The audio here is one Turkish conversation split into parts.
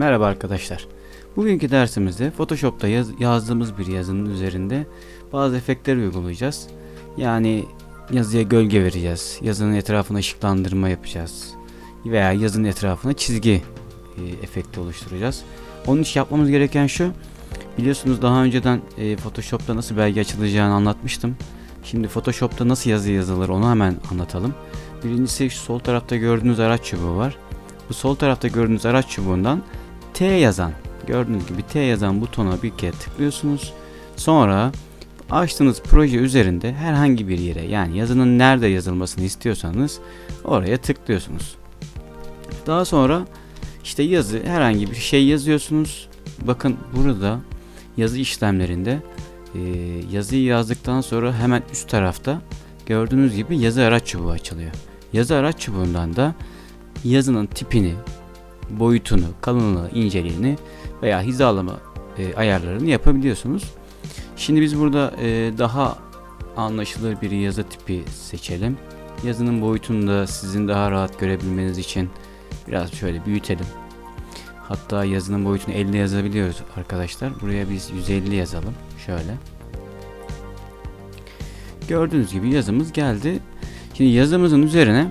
Merhaba arkadaşlar. Bugünkü dersimizde Photoshop'ta yaz- yazdığımız bir yazının üzerinde bazı efektler uygulayacağız. Yani yazıya gölge vereceğiz. Yazının etrafına ışıklandırma yapacağız. Veya yazının etrafına çizgi e, efekti oluşturacağız. Onun için yapmamız gereken şu. Biliyorsunuz daha önceden e, Photoshop'ta nasıl belge açılacağını anlatmıştım. Şimdi Photoshop'ta nasıl yazı yazılır onu hemen anlatalım. Birincisi şu sol tarafta gördüğünüz araç çubuğu var. Bu sol tarafta gördüğünüz araç çubuğundan T yazan, gördüğünüz gibi T yazan butona bir kere tıklıyorsunuz. Sonra açtığınız proje üzerinde herhangi bir yere yani yazının nerede yazılmasını istiyorsanız oraya tıklıyorsunuz. Daha sonra işte yazı herhangi bir şey yazıyorsunuz. Bakın burada yazı işlemlerinde e, yazıyı yazdıktan sonra hemen üst tarafta gördüğünüz gibi yazı araç çubuğu açılıyor. Yazı araç çubuğundan da yazının tipini, boyutunu, kalınlığı, inceliğini veya hizalama e, ayarlarını yapabiliyorsunuz. Şimdi biz burada e, daha anlaşılır bir yazı tipi seçelim. Yazının boyutunu da sizin daha rahat görebilmeniz için biraz şöyle büyütelim. Hatta yazının boyutunu 50 yazabiliyoruz arkadaşlar. Buraya biz 150 yazalım. Şöyle. Gördüğünüz gibi yazımız geldi. Şimdi yazımızın üzerine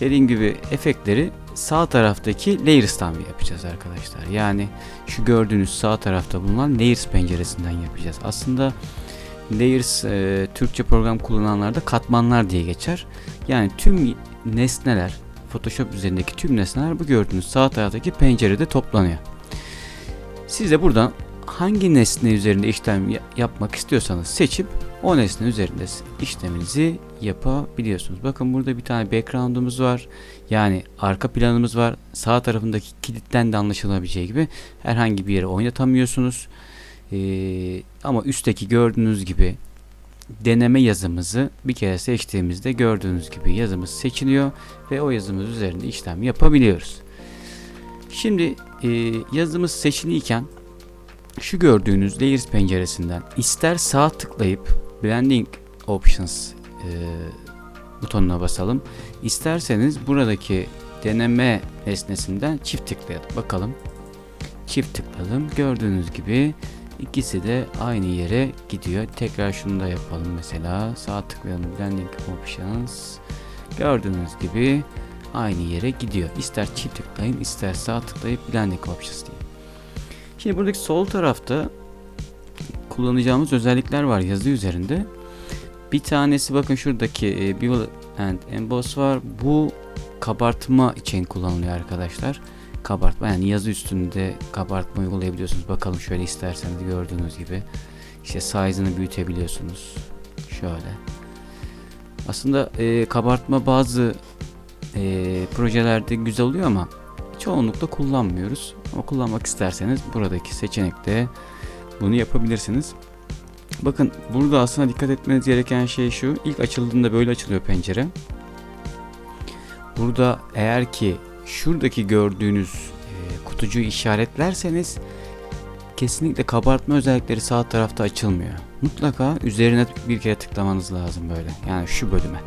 dediğim gibi efektleri sağ taraftaki Layers'tan yapacağız arkadaşlar. Yani şu gördüğünüz sağ tarafta bulunan Layers penceresinden yapacağız. Aslında Layers e, Türkçe program kullananlarda katmanlar diye geçer. Yani tüm nesneler Photoshop üzerindeki tüm nesneler bu gördüğünüz sağ taraftaki pencerede toplanıyor. Siz de buradan hangi nesne üzerinde işlem ya- yapmak istiyorsanız seçip o nesne üzerinde işleminizi yapabiliyorsunuz. Bakın burada bir tane background'umuz var. Yani arka planımız var. Sağ tarafındaki kilitten de anlaşılabileceği gibi herhangi bir yere oynatamıyorsunuz. Ee, ama üstteki gördüğünüz gibi deneme yazımızı bir kere seçtiğimizde gördüğünüz gibi yazımız seçiliyor ve o yazımız üzerinde işlem yapabiliyoruz. Şimdi e, yazımız seçiliyken şu gördüğünüz Layers penceresinden ister sağ tıklayıp Blending Options e, butonuna basalım. İsterseniz buradaki deneme nesnesinden çift tıklayalım. Bakalım. Çift tıkladım. Gördüğünüz gibi ikisi de aynı yere gidiyor. Tekrar şunu da yapalım mesela. Sağ tıklayalım. Blending Options. Gördüğünüz gibi aynı yere gidiyor. İster çift tıklayın, ister sağ tıklayıp Blending Options diye. Şimdi buradaki sol tarafta kullanacağımız özellikler var yazı üzerinde. Bir tanesi bakın şuradaki e, Bevel and Emboss var. Bu kabartma için kullanılıyor arkadaşlar. Kabartma yani yazı üstünde kabartma uygulayabiliyorsunuz. Bakalım şöyle isterseniz gördüğünüz gibi. İşte size'ını büyütebiliyorsunuz. Şöyle. Aslında e, kabartma bazı e, projelerde güzel oluyor ama çoğunlukla kullanmıyoruz. Ama kullanmak isterseniz buradaki seçenekte bunu yapabilirsiniz. Bakın burada aslında dikkat etmeniz gereken şey şu. İlk açıldığında böyle açılıyor pencere. Burada eğer ki şuradaki gördüğünüz e, kutucuğu işaretlerseniz kesinlikle kabartma özellikleri sağ tarafta açılmıyor. Mutlaka üzerine bir kere tıklamanız lazım böyle. Yani şu bölüme.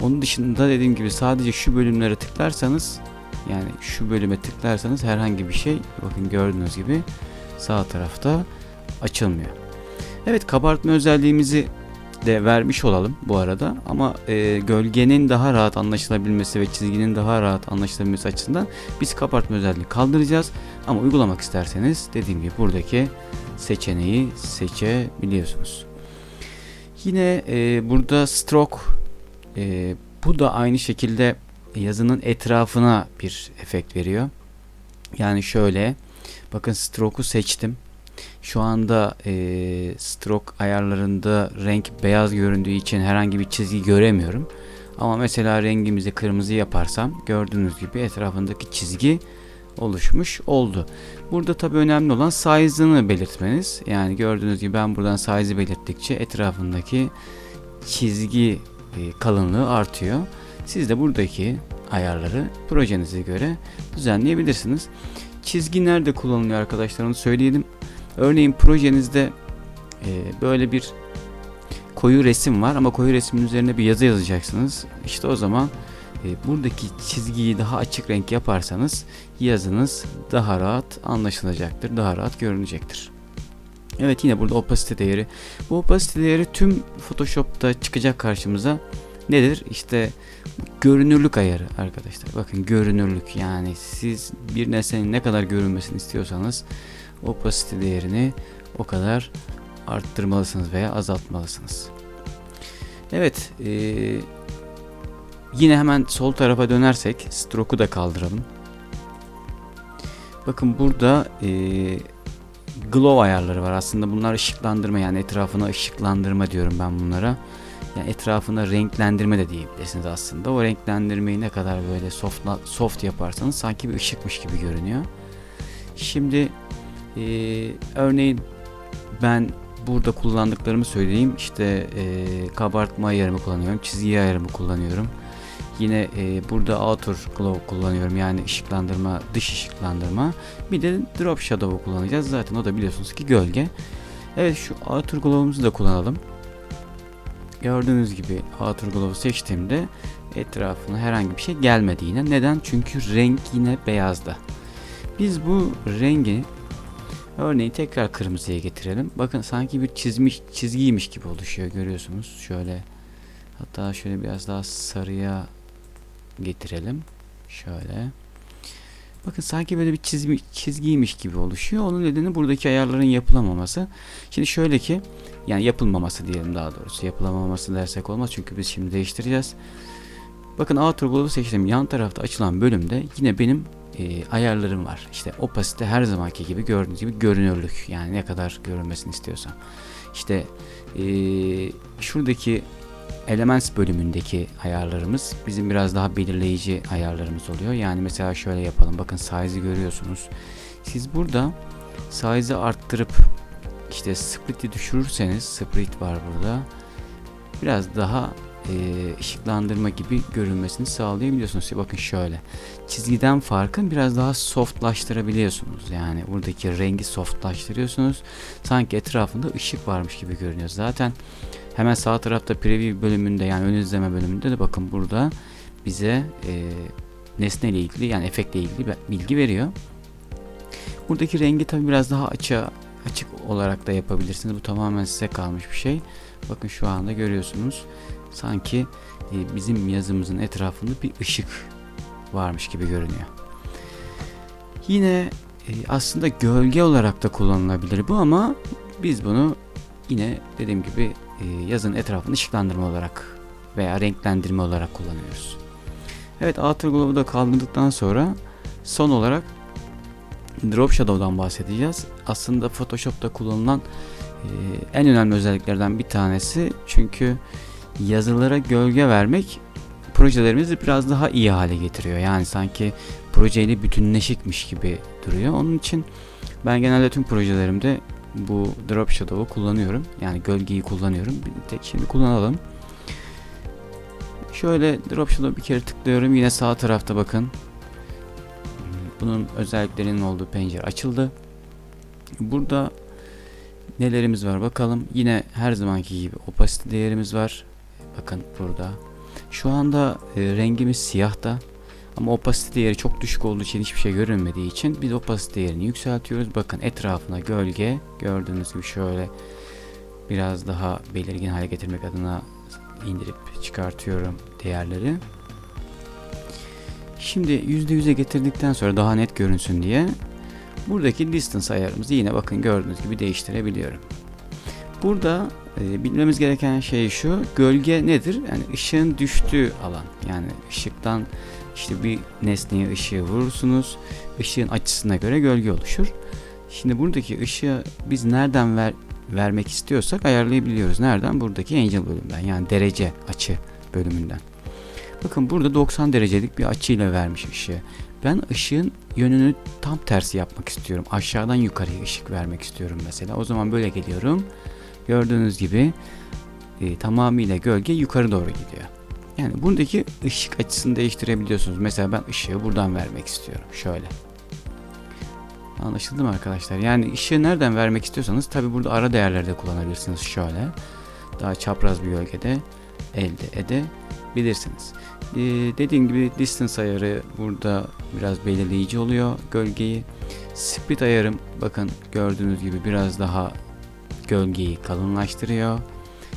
Onun dışında dediğim gibi sadece şu bölümlere tıklarsanız yani şu bölüme tıklarsanız herhangi bir şey bakın gördüğünüz gibi sağ tarafta açılmıyor. Evet kabartma özelliğimizi de vermiş olalım bu arada ama e, gölgenin daha rahat anlaşılabilmesi ve çizginin daha rahat anlaşılabilmesi açısından biz kabartma özelliğini kaldıracağız ama uygulamak isterseniz dediğim gibi buradaki seçeneği seçebiliyorsunuz. Yine e, burada stroke e, bu da aynı şekilde yazının etrafına bir efekt veriyor. Yani şöyle bakın stroke'u seçtim. Şu anda e, stroke ayarlarında renk beyaz göründüğü için herhangi bir çizgi göremiyorum. Ama mesela rengimizi kırmızı yaparsam gördüğünüz gibi etrafındaki çizgi oluşmuş oldu. Burada tabi önemli olan size'ını belirtmeniz. Yani gördüğünüz gibi ben buradan size'ı belirttikçe etrafındaki çizgi e, kalınlığı artıyor. Siz de buradaki ayarları projenize göre düzenleyebilirsiniz. Çizgi nerede kullanılıyor arkadaşlar onu söyleyelim. Örneğin projenizde e, böyle bir koyu resim var ama koyu resmin üzerine bir yazı yazacaksınız. İşte o zaman e, buradaki çizgiyi daha açık renk yaparsanız yazınız daha rahat anlaşılacaktır. Daha rahat görünecektir. Evet yine burada opacity değeri. Bu opacity değeri tüm Photoshop'ta çıkacak karşımıza nedir? İşte görünürlük ayarı arkadaşlar. Bakın görünürlük yani siz bir nesnenin ne kadar görünmesini istiyorsanız opacity değerini o kadar arttırmalısınız veya azaltmalısınız. Evet, e, yine hemen sol tarafa dönersek stroke'u da kaldıralım. Bakın burada e, glow ayarları var. Aslında bunlar ışıklandırma yani etrafına ışıklandırma diyorum ben bunlara. Yani etrafına renklendirme de diyebilirsiniz aslında. O renklendirmeyi ne kadar böyle soft soft yaparsanız sanki bir ışıkmış gibi görünüyor. Şimdi e, örneğin ben burada kullandıklarımı söyleyeyim. İşte e, kabartma ayarımı kullanıyorum. Çizgi ayarımı kullanıyorum. Yine e, burada outer glow kullanıyorum. Yani ışıklandırma, dış ışıklandırma. Bir de drop shadow'u kullanacağız. Zaten o da biliyorsunuz ki gölge. Evet şu outer glow'umuzu da kullanalım. Gördüğünüz gibi outer glow'u seçtiğimde etrafına herhangi bir şey gelmedi yine. Neden? Çünkü renk yine beyazda. Biz bu rengi Örneğin tekrar kırmızıya getirelim. Bakın sanki bir çizmiş çizgiymiş gibi oluşuyor görüyorsunuz. Şöyle hatta şöyle biraz daha sarıya getirelim. Şöyle. Bakın sanki böyle bir çizmi, çizgiymiş gibi oluşuyor. Onun nedeni buradaki ayarların yapılamaması. Şimdi şöyle ki yani yapılmaması diyelim daha doğrusu. Yapılamaması dersek olmaz çünkü biz şimdi değiştireceğiz. Bakın Outer Globe'u seçtim. Yan tarafta açılan bölümde yine benim e, ayarlarım var. İşte opasite her zamanki gibi gördüğünüz gibi görünürlük. Yani ne kadar görünmesini istiyorsam. İşte e, şuradaki Elements bölümündeki ayarlarımız bizim biraz daha belirleyici ayarlarımız oluyor. Yani mesela şöyle yapalım. Bakın size'ı görüyorsunuz. Siz burada size'ı arttırıp işte split'i düşürürseniz split var burada. Biraz daha e, ışıklandırma gibi görünmesini sağlayabiliyorsunuz. Bakın şöyle. Çizgiden farkın biraz daha softlaştırabiliyorsunuz. Yani buradaki rengi softlaştırıyorsunuz. Sanki etrafında ışık varmış gibi görünüyor. Zaten hemen sağ tarafta preview bölümünde yani ön izleme bölümünde de bakın burada bize e, nesne ile ilgili yani efektle ilgili bilgi veriyor. Buradaki rengi tabi biraz daha açığa açık olarak da yapabilirsiniz. Bu tamamen size kalmış bir şey. Bakın şu anda görüyorsunuz sanki e, bizim yazımızın etrafında bir ışık varmış gibi görünüyor. Yine e, aslında gölge olarak da kullanılabilir bu ama biz bunu yine dediğim gibi e, yazın etrafını ışıklandırma olarak veya renklendirme olarak kullanıyoruz. Evet Outer Glow'u da kaldırdıktan sonra son olarak Drop Shadow'dan bahsedeceğiz. Aslında Photoshop'ta kullanılan en önemli özelliklerden bir tanesi çünkü yazılara gölge vermek projelerimizi biraz daha iyi hale getiriyor. Yani sanki projeyle bütünleşikmiş gibi duruyor. Onun için ben genelde tüm projelerimde bu drop shadow'u kullanıyorum. Yani gölgeyi kullanıyorum. Bir tek şimdi kullanalım. Şöyle drop shadow bir kere tıklıyorum. Yine sağ tarafta bakın. Bunun özelliklerinin olduğu pencere açıldı. Burada nelerimiz var bakalım. Yine her zamanki gibi opacity değerimiz var. Bakın burada. Şu anda e, rengimiz siyah da ama opacity değeri çok düşük olduğu için hiçbir şey görünmediği için biz opacity değerini yükseltiyoruz. Bakın etrafına gölge gördüğünüz gibi şöyle biraz daha belirgin hale getirmek adına indirip çıkartıyorum değerleri. Şimdi %100'e getirdikten sonra daha net görünsün diye buradaki distance ayarımızı yine bakın gördüğünüz gibi değiştirebiliyorum. Burada e, bilmemiz gereken şey şu. Gölge nedir? Yani ışığın düştüğü alan. Yani ışıktan işte bir nesneye ışığı vurursunuz. Işığın açısına göre gölge oluşur. Şimdi buradaki ışığı biz nereden ver, vermek istiyorsak ayarlayabiliyoruz. Nereden? Buradaki angel bölümünden. Yani derece açı bölümünden. Bakın burada 90 derecelik bir açıyla vermiş ışığı. Ben ışığın yönünü tam tersi yapmak istiyorum. Aşağıdan yukarıya ışık vermek istiyorum mesela. O zaman böyle geliyorum. Gördüğünüz gibi e, tamamıyla gölge yukarı doğru gidiyor. Yani buradaki ışık açısını değiştirebiliyorsunuz. Mesela ben ışığı buradan vermek istiyorum. Şöyle. Anlaşıldı mı arkadaşlar? Yani ışığı nereden vermek istiyorsanız tabi burada ara değerlerde kullanabilirsiniz. Şöyle. Daha çapraz bir gölgede elde bilirsiniz. Ee, dediğim gibi distance ayarı burada biraz belirleyici oluyor gölgeyi. Split ayarım bakın gördüğünüz gibi biraz daha gölgeyi kalınlaştırıyor.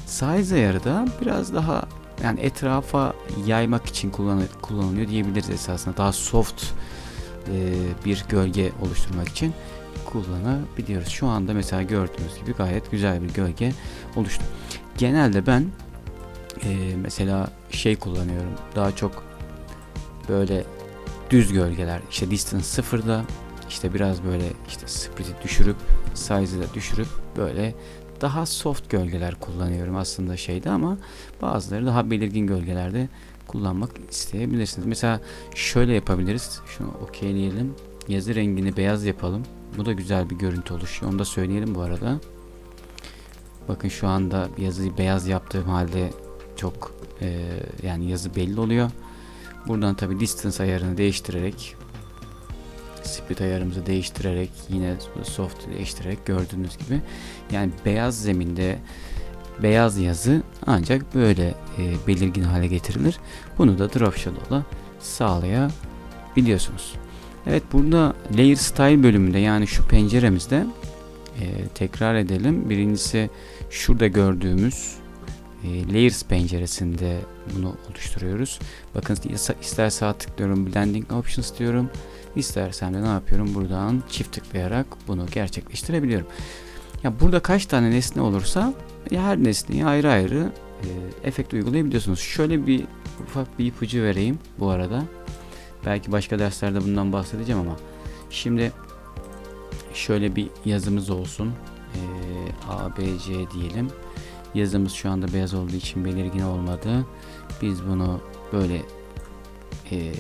Size ayarı da biraz daha yani etrafa yaymak için kullanı- kullanılıyor diyebiliriz esasında. Daha soft e, bir gölge oluşturmak için kullanabiliyoruz. Şu anda mesela gördüğünüz gibi gayet güzel bir gölge oluştu. Genelde ben e, mesela şey kullanıyorum. Daha çok böyle düz gölgeler. İşte distance sıfırda işte biraz böyle işte split'i düşürüp size'ı da düşürüp böyle daha soft gölgeler kullanıyorum aslında şeyde ama bazıları daha belirgin gölgelerde kullanmak isteyebilirsiniz. Mesela şöyle yapabiliriz. Şunu okeyleyelim. Yazı rengini beyaz yapalım. Bu da güzel bir görüntü oluşuyor. Onu da söyleyelim bu arada. Bakın şu anda yazıyı beyaz yaptığım halde çok e, yani yazı belli oluyor. Buradan tabi distance ayarını değiştirerek split ayarımızı değiştirerek yine soft değiştirerek gördüğünüz gibi yani beyaz zeminde beyaz yazı ancak böyle e, belirgin hale getirilir. Bunu da drop shadow'la sağlayabiliyorsunuz. Evet burada layer style bölümünde yani şu penceremizde e, tekrar edelim. Birincisi şurada gördüğümüz e, layers penceresinde bunu oluşturuyoruz. Bakın ister sağ tıklıyorum blending options diyorum. İstersem de ne yapıyorum buradan çift tıklayarak bunu gerçekleştirebiliyorum. Ya burada kaç tane nesne olursa ya her nesneye ayrı ayrı e, efekt uygulayabiliyorsunuz. Şöyle bir ufak bir ipucu vereyim bu arada. Belki başka derslerde bundan bahsedeceğim ama şimdi şöyle bir yazımız olsun. E, ABC diyelim. Yazımız şu anda beyaz olduğu için belirgin olmadı. Biz bunu böyle e,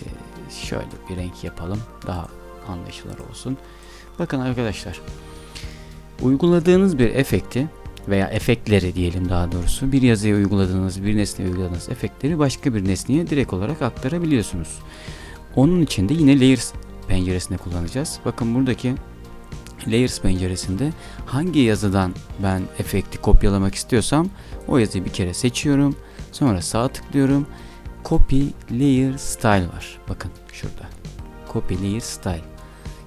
şöyle bir renk yapalım. Daha anlaşılır olsun. Bakın arkadaşlar. Uyguladığınız bir efekti veya efektleri diyelim daha doğrusu bir yazıya uyguladığınız bir nesneye uyguladığınız efektleri başka bir nesneye direkt olarak aktarabiliyorsunuz. Onun için de yine layers penceresinde kullanacağız. Bakın buradaki layers penceresinde hangi yazıdan ben efekti kopyalamak istiyorsam o yazıyı bir kere seçiyorum. Sonra sağ tıklıyorum. Copy layer style var. Bakın şurada. Copy layer style.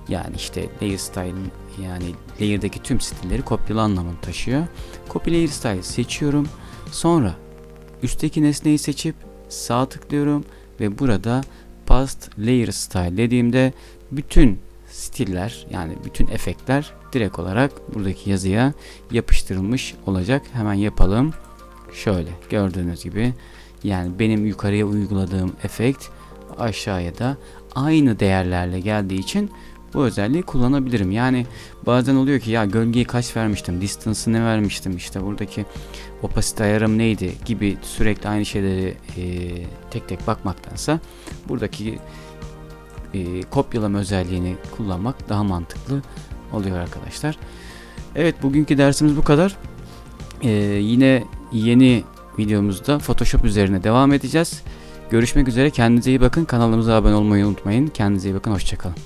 Yani işte layer style yani layer'daki tüm stilleri kopyala anlamını taşıyor. Copy layer style seçiyorum. Sonra üstteki nesneyi seçip sağ tıklıyorum ve burada past layer style dediğimde bütün stiller yani bütün efektler direkt olarak buradaki yazıya yapıştırılmış olacak. Hemen yapalım. Şöyle gördüğünüz gibi yani benim yukarıya uyguladığım efekt aşağıya da aynı değerlerle geldiği için bu özelliği kullanabilirim. Yani bazen oluyor ki ya gölgeyi kaç vermiştim, distance'ı ne vermiştim, işte buradaki opacity ayarım neydi gibi sürekli aynı şeyleri e, tek tek bakmaktansa buradaki e, kopyalama özelliğini kullanmak daha mantıklı oluyor arkadaşlar. Evet bugünkü dersimiz bu kadar. E, yine yeni videomuzda Photoshop üzerine devam edeceğiz. Görüşmek üzere kendinize iyi bakın kanalımıza abone olmayı unutmayın. Kendinize iyi bakın hoşçakalın.